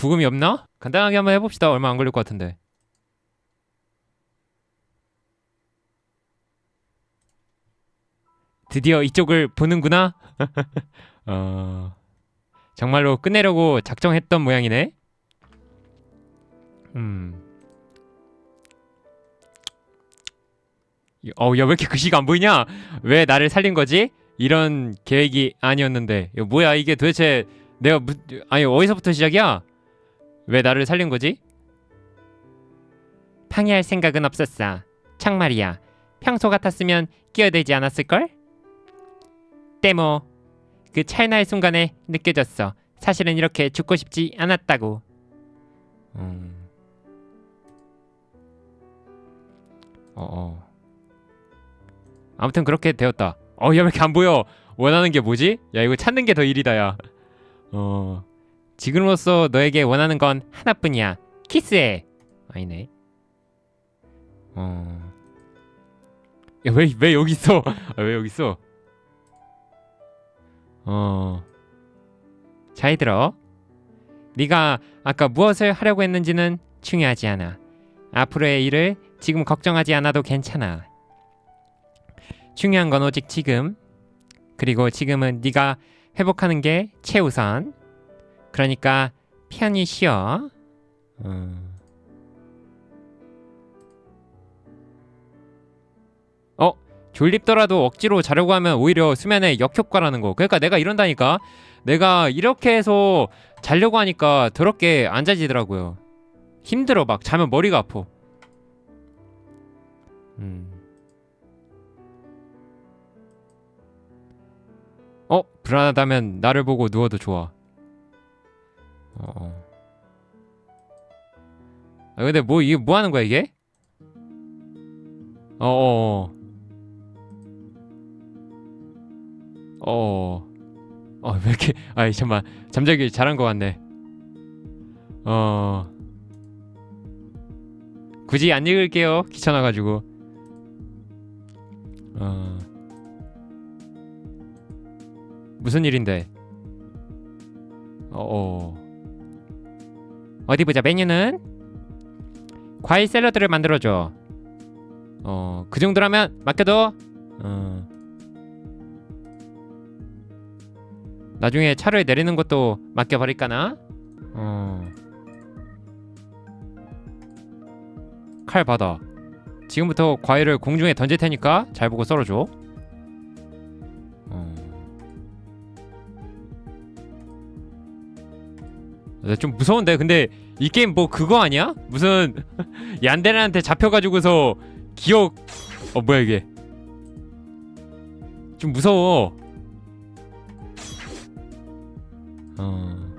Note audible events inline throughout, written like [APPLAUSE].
부금이 없나? 간단하게 한번 해봅시다. 얼마 안 걸릴 것 같은데. 드디어 이쪽을 보는구나. [LAUGHS] 어, 정말로 끝내려고 작정했던 모양이네. 음. 어, 야, 왜 이렇게 글씨가 안 보이냐? 왜 나를 살린 거지? 이런 계획이 아니었는데. 이거 뭐야, 이게 도대체 내가 무, 아니, 어디서부터 시작이야? 왜 나를 살린 거지? 방해할 생각은 없었어. 참말이야. 평소 같았으면 끼어들지 않았을걸? 때모. 그 찰나의 순간에 느껴졌어. 사실은 이렇게 죽고 싶지 않았다고. 음. 어, 어. 아무튼 그렇게 되었다. 어, 야, 왜 이렇게 안 보여? 원하는 게 뭐지? 야, 이거 찾는 게 더 일이다, 야. 어. 지금으로서 너에게 원하는 건 하나뿐이야. 키스해. 아니네. 어. 야, 왜, 왜 여기 있어? [LAUGHS] 아, 왜 여기 있어? 어. 잘 들어. 네가 아까 무엇을 하려고 했는지는 중요하지 않아. 앞으로의 일을 지금 걱정하지 않아도 괜찮아. 중요한 건 오직 지금. 그리고 지금은 네가 회복하는 게 최우선. 그러니까 편히 쉬어. 음. 어, 졸립더라도 억지로 자려고 하면 오히려 수면에 역효과라는 거. 그러니까 내가 이런다니까. 내가 이렇게 해서 자려고 하니까 더럽게 안 자지더라고요. 힘들어 막 자면 머리가 아파. 음. 어 불안하다면 나를 보고 누워도 좋아. 어. 어. 아 근데 뭐 이게 뭐 하는 거야 이게? 어어. 어. 어. 어, 왜 이렇게 아이 잠만 잠자기 잘한 것 같네. 어. 굳이 안 읽을게요. 귀찮아 가지고. 어. 무슨 일인데? 어. 어. 어디 보자. 메뉴는 과일 샐러드를 만들어줘. 어, 그 정도라면 맡겨둬. 어. 나중에 차를 내리는 것도 맡겨버릴까나? 어. 칼 받아. 지금부터 과일을 공중에 던질 테니까 잘 보고 썰어줘. 좀 무서운데 근데 이 게임 뭐 그거 아니야? 무슨 [LAUGHS] 얀데레한테 잡혀가지고서 기억 어 뭐야 이게 좀 무서워 어.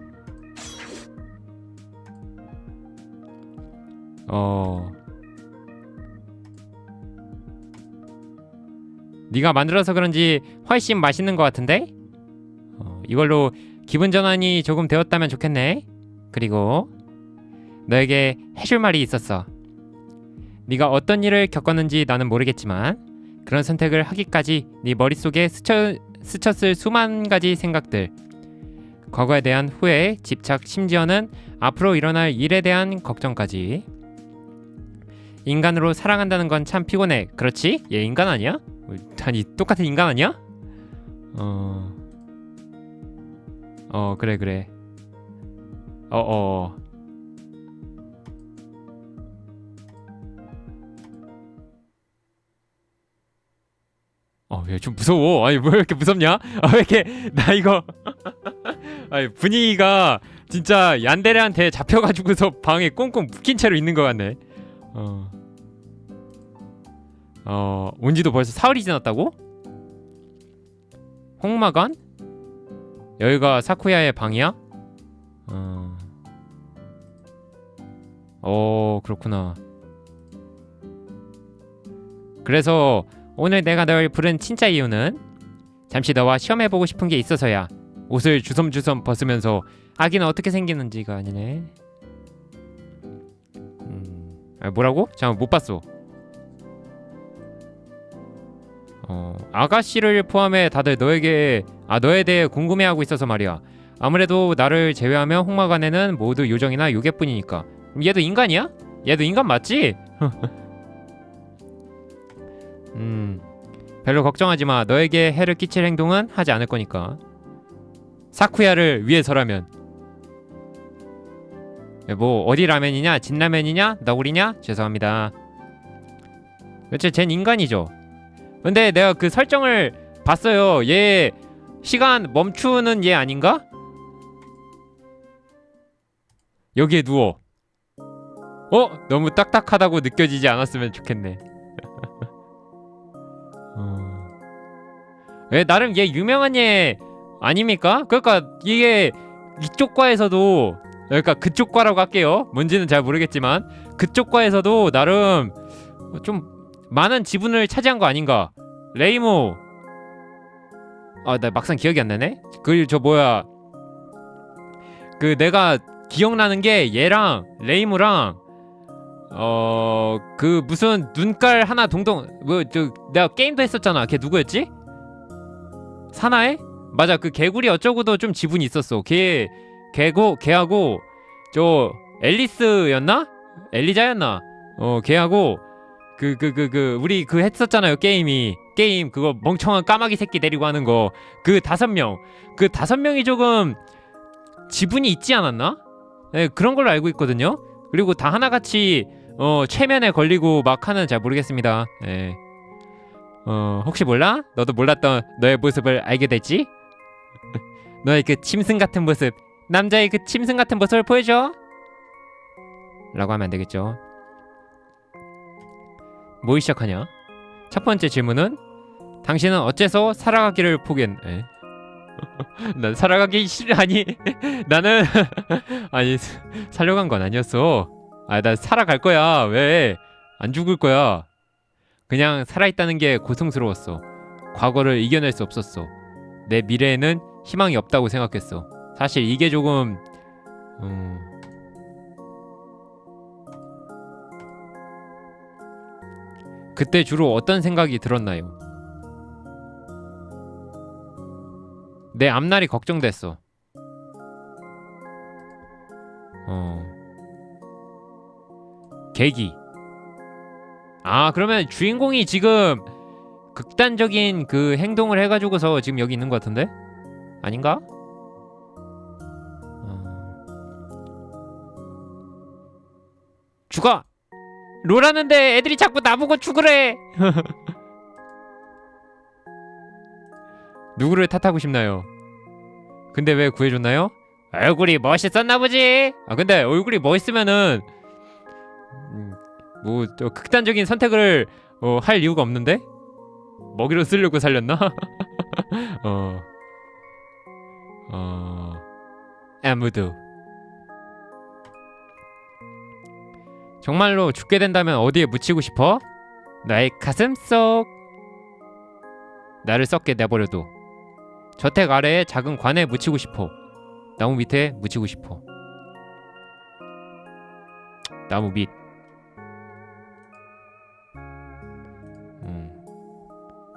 어. 네가 만들어서 그런지 훨씬 맛있는 것 같은데? 어, 이걸로 기분 전환이 조금 되었다면 좋겠네. 그리고 너에게 해줄 말이 있었어. 네가 어떤 일을 겪었는지 나는 모르겠지만 그런 선택을 하기까지 네 머릿속에 스쳐, 스쳤을 수만 가지 생각들 과거에 대한 후회, 집착, 심지어는 앞으로 일어날 일에 대한 걱정까지. 인간으로 사랑한다는 건 참 피곤해. 그렇지? 얘 인간 아니야? 아니 똑같은 인간 아니야? 어. 어 그래 그래. 어 어. 어, 야, 좀 무서워. 아니, 왜 이렇게 무섭냐? 아, 왜 이렇게, [LAUGHS] 나 이거. [LAUGHS] 아니, 분위기가 진짜 얀데레한테 잡혀가지고서 방에 꽁꽁 묶인 채로 있는 것 같네. 어. 어, 온 지도 벌써 사흘이 지났다고? 홍마관? 여기가 사쿠야의 방이야? 어. 어, 그렇구나. 그래서 오늘 내가 널 부른 진짜 이유는 잠시 너와 시험해보고 싶은 게 있어서야. 옷을 주섬주섬 벗으면서 아기는 어떻게 생기는지가 아니네. 음, 아, 뭐라고? 잠깐 못 봤어. 어, 아가씨를 포함해 다들 너에게 아 너에 대해 궁금해하고 있어서 말이야. 아무래도 나를 제외하면 홍마간에는 모두 요정이나 요괴뿐이니까. 그럼 얘도 인간이야? 얘도 인간 맞지? [LAUGHS] 음, 별로 걱정하지 마. 너에게 해를 끼칠 행동은 하지 않을 거니까. 사쿠야를 위해서라면. 뭐 어디 라면이냐? 진라면이냐? 너구리냐? 죄송합니다. 그렇지, 쟨 인간이죠. 근데 내가 그 설정을 봤어요. 얘 시간 멈추는 얘 아닌가? 여기에 누워. 어? 너무 딱딱하다고 느껴지지 않았으면 좋겠네. [LAUGHS] 어... 왜 나름 얘 유명한 얘 아닙니까? 그러니까 이게 이쪽 과에서도 그러니까 그쪽 과라고 할게요. 뭔지는 잘 모르겠지만 그쪽 과에서도 나름 좀 많은 지분을 차지한 거 아닌가? 레이모 아 나 막상 기억이 안 나네. 그저 뭐야 그 내가 기억나는 게 얘랑 레이무랑 어 그 무슨 눈깔 하나 동동 뭐 저 내가 게임도 했었잖아. 걔 누구였지? 사나에? 맞아 그 개구리 어쩌고도 좀 지분이 있었어. 걔 걔고 걔하고 저 앨리스였나? 엘리자였나? 어 걔하고 그 그 그 그 우리 그 했었잖아요 게임이 게임 그거 멍청한 까마귀 새끼 데리고 하는 거 그 다섯 명그 다섯 명이 조금 지분이 있지 않았나? 네, 그런 걸로 알고 있거든요. 그리고 다 하나같이 어 최면에 걸리고 막 하는 잘 모르겠습니다. 네. 어 혹시 몰라? 너도 몰랐던 너의 모습을 알게 됐지? [LAUGHS] 너의 그 짐승 같은 모습, 남자의 그 짐승 같은 모습을 보여줘. 라고 하면 안 되겠죠. 뭐 시작하냐? 첫 번째 질문은 당신은 어째서 살아가기를 포기했? 에? [LAUGHS] 난 살아가기 싫 아니 [LAUGHS] 나는 아니 살려간 건 아니었어. 아 나 살아갈 거야. 왜? 안 죽을 거야. 그냥 살아있다는 게 고통스러웠어. 과거를 이겨낼 수 없었어. 내 미래에는 희망이 없다고 생각했어. 사실 이게 조금 음... 그때 주로 어떤 생각이 들었나요? 내 앞날이 걱정됐어. 어. 계기. 아, 그러면 주인공이 지금 극단적인 그 행동을 해가지고서 지금 여기 있는 것 같은데? 아닌가? 어... 죽어! 롤하는데 애들이 자꾸 나보고 죽으래! [LAUGHS] 누구를 탓하고 싶나요? 근데 왜 구해줬나요? 얼굴이 멋있었나 보지. 아 근데 얼굴이 멋있으면은 음, 뭐저 극단적인 선택을 어, 할 이유가 없는데 먹이로 쓰려고 살렸나? [LAUGHS] 어, 어, 아무도 정말로 죽게 된다면 어디에 묻히고 싶어? 나의 가슴 속 나를 썩게 내버려둬. 저택 아래에 작은 관에 묻히고 싶어. 나무 밑에 묻히고 싶어. 나무 밑.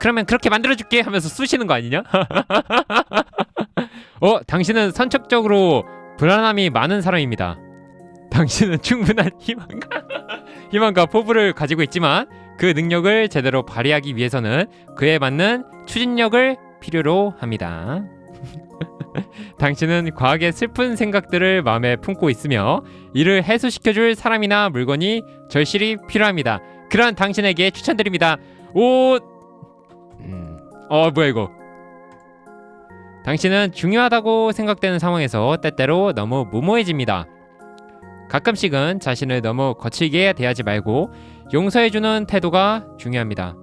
그러면 그렇게 만들어줄게 하면서 쑤시는 거 아니냐? [LAUGHS] 어, 당신은 선척적으로 불안함이 많은 사람입니다. 당신은 충분한 희망과 [LAUGHS] 희망과 포부를 가지고 있지만 그 능력을 제대로 발휘하기 위해서는 그에 맞는 추진력을 필요로 합니다. [LAUGHS] 당신은 과학의 슬픈 생각들을 마음에 품고 있으며 이를 해소시켜줄 사람이나 물건이 절실히 필요합니다. 그러한 당신에게 추천드립니다. 옷. 음. 어 뭐야 이거? 당신은 중요하다고 생각되는 상황에서 때때로 너무 무모해집니다. 가끔씩은 자신을 너무 거칠게 대하지 말고 용서해주는 태도가 중요합니다.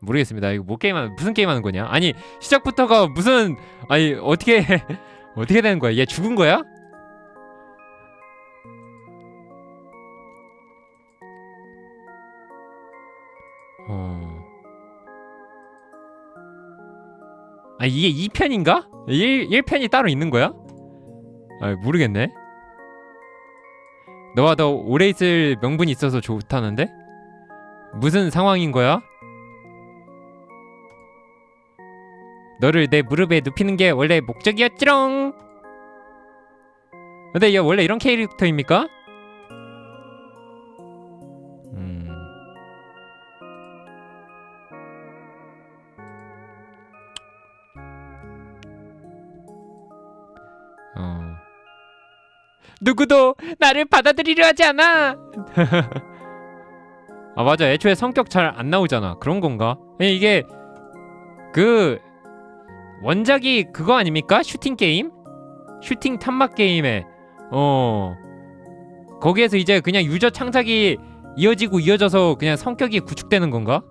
모르겠습니다. 이거 뭐 게임하는 무슨 게임하는 거냐? 아니 시작부터가 무슨 아니 어떻게 [LAUGHS] 어떻게 되는 거야? 얘 죽은 거야? 아 이게 2편인가? 1, 1편이 따로 있는 거야? 아 모르겠네. 너와 더 오래 있을 명분이 있어서 좋다는데? 무슨 상황인 거야? 너를 내 무릎에 눕히는 게 원래 목적이었지롱. 근데 얘 원래 이런 캐릭터입니까? 누구도 나를 받아들이려 하지 않아. [LAUGHS] 아 맞아. 애초에 성격 잘 안 나오잖아. 그런 건가? 아니, 이게 그 원작이 그거 아닙니까? 슈팅 게임? 슈팅 탐막 게임에 어 거기에서 이제 그냥 유저 창작이 이어지고 이어져서 그냥 성격이 구축되는 건가?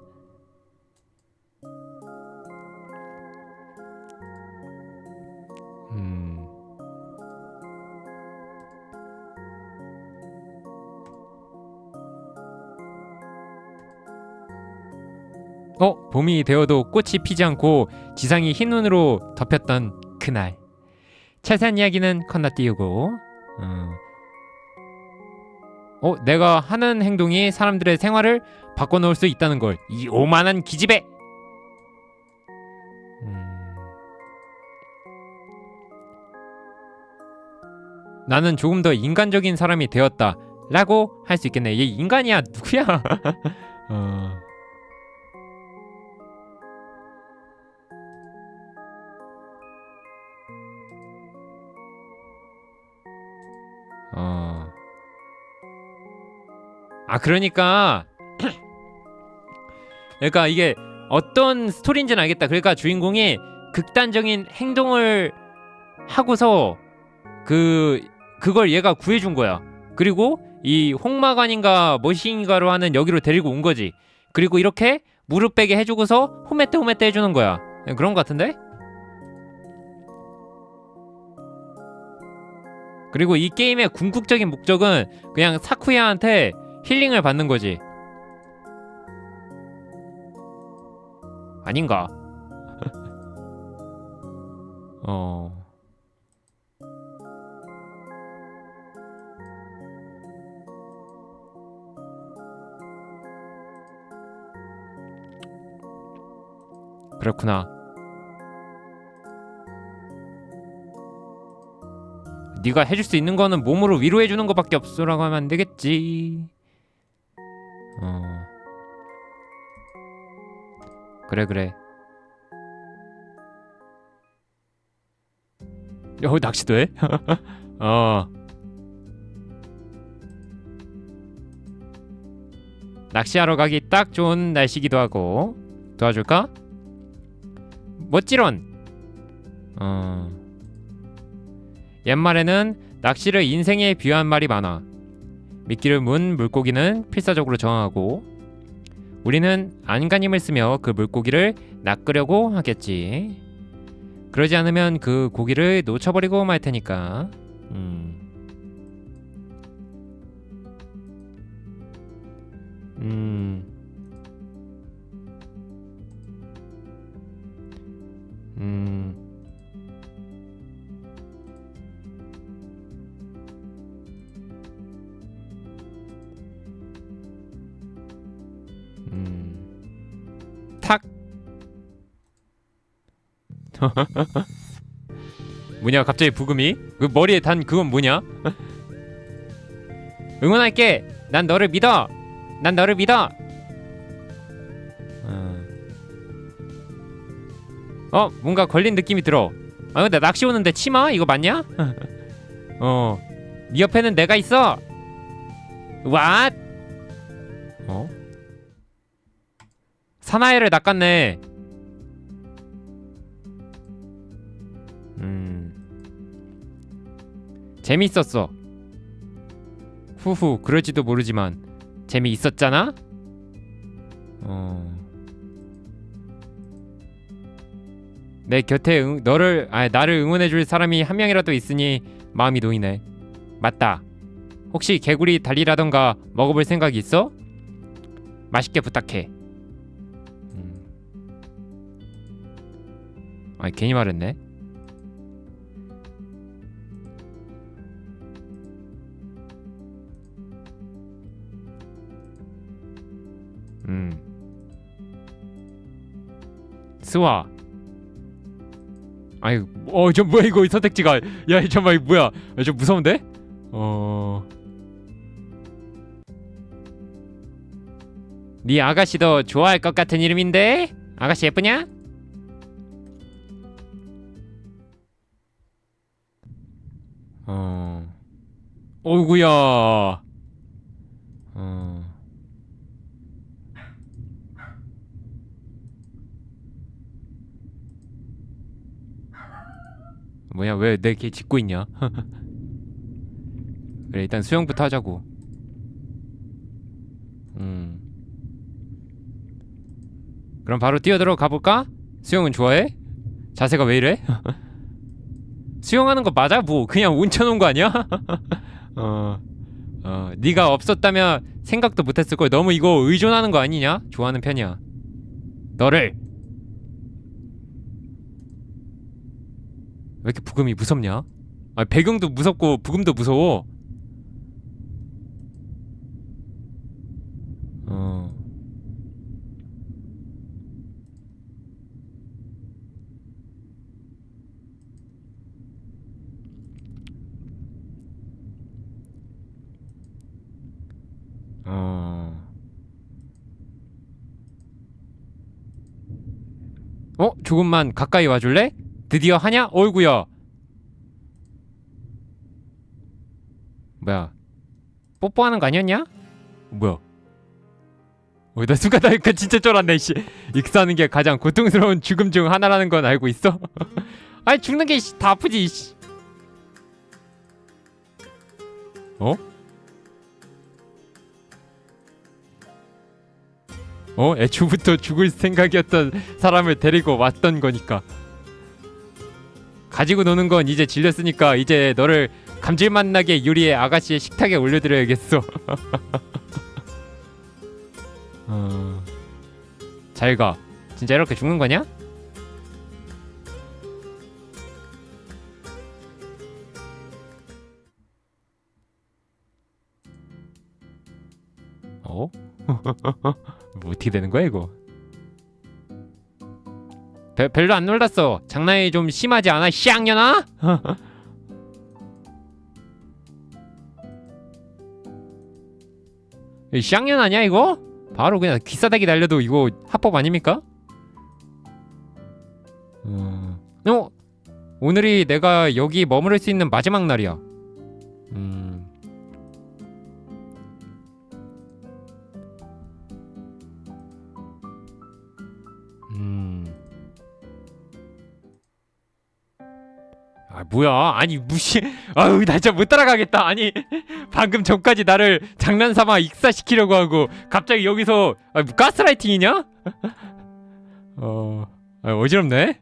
어, 봄이 되어도 꽃이 피지 않고 지상이 흰 눈으로 덮였던 그날. 자세한 이야기는 건너뛰고 어. 어, 내가 하는 행동이 사람들의 생활을 바꿔놓을 수 있다는 걸. 이 오만한 기집애. 음. 나는 조금 더 인간적인 사람이 되었다 라고 할 수 있겠네. 얘 인간이야 누구야? [LAUGHS] 어. 어. 아 그러니까 [CLEARS THROAT] 그러니까 이게 어떤 스토리인지는 알겠다. 그러니까 주인공이 극단적인 행동을 하고서 그 그걸 얘가 구해준 거야. 그리고 이 홍마관인가 머신인가로 하는 여기로 데리고 온 거지. 그리고 이렇게 무릎 베게 해주고서 호메떼 호메떼 해주는 거야. 그런 거 같은데? 그리고 이 게임의 궁극적인 목적은 그냥 사쿠야한테 힐링을 받는 거지. 아닌가? [LAUGHS] 어. 그렇구나. 네가 해줄 수 있는 거는 몸으로 위로해 주는 거밖에 없어라고 하면 안 되겠지. 어. 그래 그래. 어 낚시도 해? [LAUGHS] 어. 낚시하러 가기 딱 좋은 날씨기도 하고 도와줄까? 멋지런. 어. 옛말에는 낚시를 인생에 비유한 말이 많아. 미끼를 문 물고기는 필사적으로 저항하고 우리는 안간힘을 쓰며 그 물고기를 낚으려고 하겠지. 그러지 않으면 그 고기를 놓쳐버리고 말 테니까. 음. 음. 음. 음. [LAUGHS] 뭐냐 갑자기 부금이? 그 머리에 단 그건 뭐냐? 응원할게. 난 너를 믿어. 난 너를 믿어. 어. 어 뭔가 걸린 느낌이 들어. 아 근데 낚시 오는데 치마 이거 맞냐? [LAUGHS] 어. 네 옆에는 내가 있어. 왓? 어? 사나이를 낚았네. 재밌었어. 후후, 그럴지도 모르지만 재미있었잖아. 어. 내 곁에 응, 너를 아 나를 응원해 줄 사람이 한 명이라도 있으니 마음이 놓이네. 맞다. 혹시 개구리 달리라던가 먹어볼 생각이 있어? 맛있게 부탁해. 음. 아 괜히 말했네. 스와. 아이 어저 뭐야 이거 이 선택지가 야 잠깐만 이거 뭐야 야, 좀 무서운데 어. 네 아가씨도 좋아할 것 같은 이름인데 아가씨 예쁘냐? 어. 어이구야. 어. 뭐야 왜 내 개 짖고 있냐? [LAUGHS] 그래 일단 수영부터 하자고. 음. 그럼 바로 뛰어들어 가볼까? 수영은 좋아해? 자세가 왜 이래? [LAUGHS] 수영하는 거 맞아? 뭐 그냥 운쳐놓은 거 아니야? [LAUGHS] 어, 어, 네가 없었다면 생각도 못했을 걸. 너무 이거 의존하는 거 아니냐? 좋아하는 편이야. 너를 왜 이렇게 부금이 무섭냐? 아 배경도 무섭고 부금도 무서워. 어. 어. 어? 조금만 가까이 와줄래? 드디어 하냐? 어이구야. 뭐야? 뽀뽀하는 거 아니었냐? 뭐야? 어, 나 순간 나니까 진짜 쫄았네, 씨. 익사하는 게 가장 고통스러운 죽음 중 하나라는 건 알고 있어? [LAUGHS] 아니 죽는 게 다 아프지, 씨. 어? 어? 애초부터 죽을 생각이었던 사람을 데리고 왔던 거니까. 가지고 노는 건 이제 질렸으니까 이제 너를 감질맛 나게 유리의 아가씨의 식탁에 올려드려야겠어. [LAUGHS] 어... 잘 가. 진짜 이렇게 죽는 거냐? 어? [LAUGHS] 뭐 어떻게 되는 거야 이거? 배, 별로 안 놀랐어. 장난이 좀 심하지 않아? 쌍년아? [LAUGHS] 이 쌍년 아니야 이거? 바로 그냥 귀싸대기 날려도 이거 합법 아닙니까? 음... 어? 오늘이 내가 여기 머무를 수 있는 마지막 날이야. 뭐야 아니 무시 아유 나 진짜 못 따라가겠다 아니 [LAUGHS] 방금 전까지 나를 장난삼아 익사시키려고 하고 갑자기 여기서 아, 뭐 가스라이팅이냐? [LAUGHS] 어 아, 어지럽네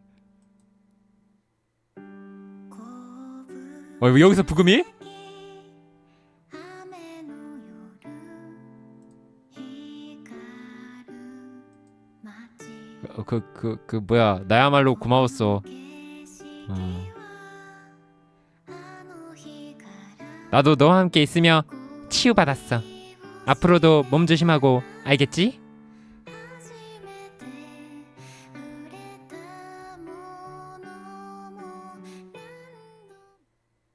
어 여기서 부금이? 그그그 뭐야 나야말로 고마웠어 어. 나도 너와 함께 있으며 치유받았어 앞으로도 몸 조심하고 알겠지?